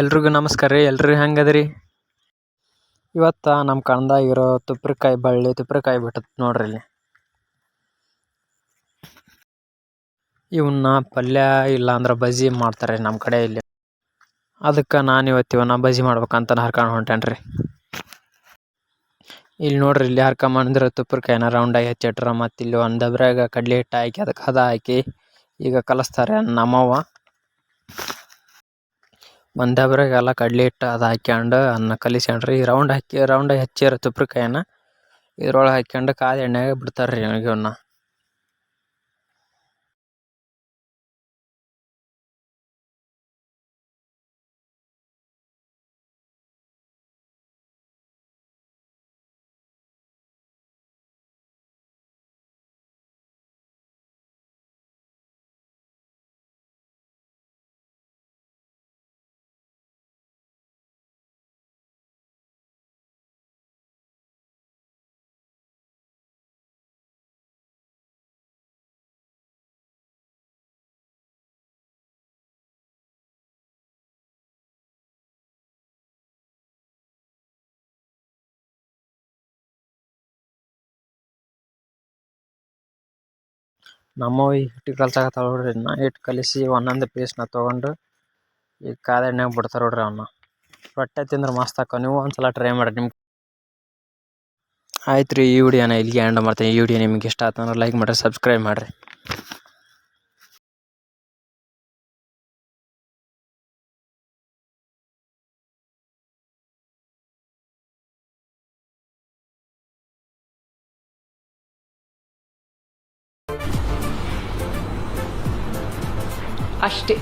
ಎಲ್ರಿಗೂ ನಮಸ್ಕಾರ ರೀ. ಎಲ್ರು ಹೆಂಗದ್ರಿ? ಇವತ್ತು ನಮ್ಮ ಕಣ್ದಾಗಿರೋ ತುಪ್ರಕಾಯಿ ಬಳ್ಳಿ, ತುಪ್ರಕಾಯಿ ಬಿಟ್ಟತ್ ನೋಡ್ರಿ ಇಲ್ಲಿ. ಇವನ್ನ ಪಲ್ಯ ಇಲ್ಲ ಅಂದ್ರೆ ಬಜ್ಜಿ ಮಾಡ್ತಾರೆ ನಮ್ಮ ಕಡೆ ಇಲ್ಲಿ. ಅದಕ್ಕೆ ನಾನು ಇವತ್ತು ಇವನ್ನ ಬಜ್ಜಿ ಮಾಡ್ಬೇಕಂತ ಹರ್ಕೊಂಡು ಹೊಂಟೇನ್ರಿ. ಇಲ್ಲಿ ನೋಡ್ರಿ ಇಲ್ಲಿ ಹರ್ಕೊಂಬಂದ್ರೆ ತುಪ್ರಕಾಯಿನ ರೌಂಡಾಗಿ ಹೆಚ್ಚಿಟ್ರ ಮತ್ತು ಇಲ್ಲಿ ಒಂದು ಡಬ್ರ್ಯಾಗ ಕಡ್ಲೆ ಹಿಟ್ಟು ಹಾಕಿ ಅದಕ್ಕೆ ಹದ ಹಾಕಿ ಈಗ ಕಲಿಸ್ತಾರೆ ನಮ್ಮವ್ವ. ಒಂದು ಡಬ್ರ್ಯಾಗ ಎಲ್ಲ ಕಡ್ಲೆ ಹಿಟ್ಟು ಅದು ಹಾಕ್ಯಂಡು ಅನ್ನ ಕಲಿಸ್ಕೊಂಡ್ರಿ ರೌಂಡ್ ಹಾಕಿ ರೌಂಡಾಗಿ ಹಚ್ಚಿರ ತುಪ್ರಕಾಯನ್ನ ಇದ್ರೊಳಗೆ ಹಾಕ್ಯಂಡು ಕಾದ ಎಣ್ಣೆಗೆ ಬಿಡ್ತಾರೆ ರೀ ಇವನ್ನ ನಮ್ಮವ್ವ ಹಿಟ್ಟು ಕಲ್ಸಕತ್ತಾಳ ನೋಡ್ರಿ. ಇನ್ನ ಹಿಟ್ಟು ಕಲಿಸಿ ಒಂದೊಂದು ಪೀಸ್ನ ತೊಗೊಂಡು ಈಗ ಕಾದ ಎಣ್ಣೆಗೆ ಬಿಡ್ತಾರೆ ನೋಡ್ರಿ ಅವನ್ನ ರೊಟ್ಟೆ ತಿಂದ್ರೆ ಮಸ್ತ್ ಹಾಕೋ ನೀವು ಒಂದ್ಸಲ ಟ್ರೈ ಮಾಡಿರಿ ನಿಮ್ಗೆ. ಆಯ್ತು ರೀ ಈ ವಿಡಿಯೋನ ಇಲ್ಲಿಗೆ ಎಂಡ್ ಮಾಡ್ತೀನಿ. ಈ ವಿಡಿಯೋ ನಿಮ್ಗೆ ಇಷ್ಟ ಆಯ್ತು ಅಂದ್ರೆ ಲೈಕ್ ಮಾಡಿರಿ ಸಬ್ಸ್ಕ್ರೈಬ್ ಮಾಡಿರಿ. ಅಷ್ಟೇ.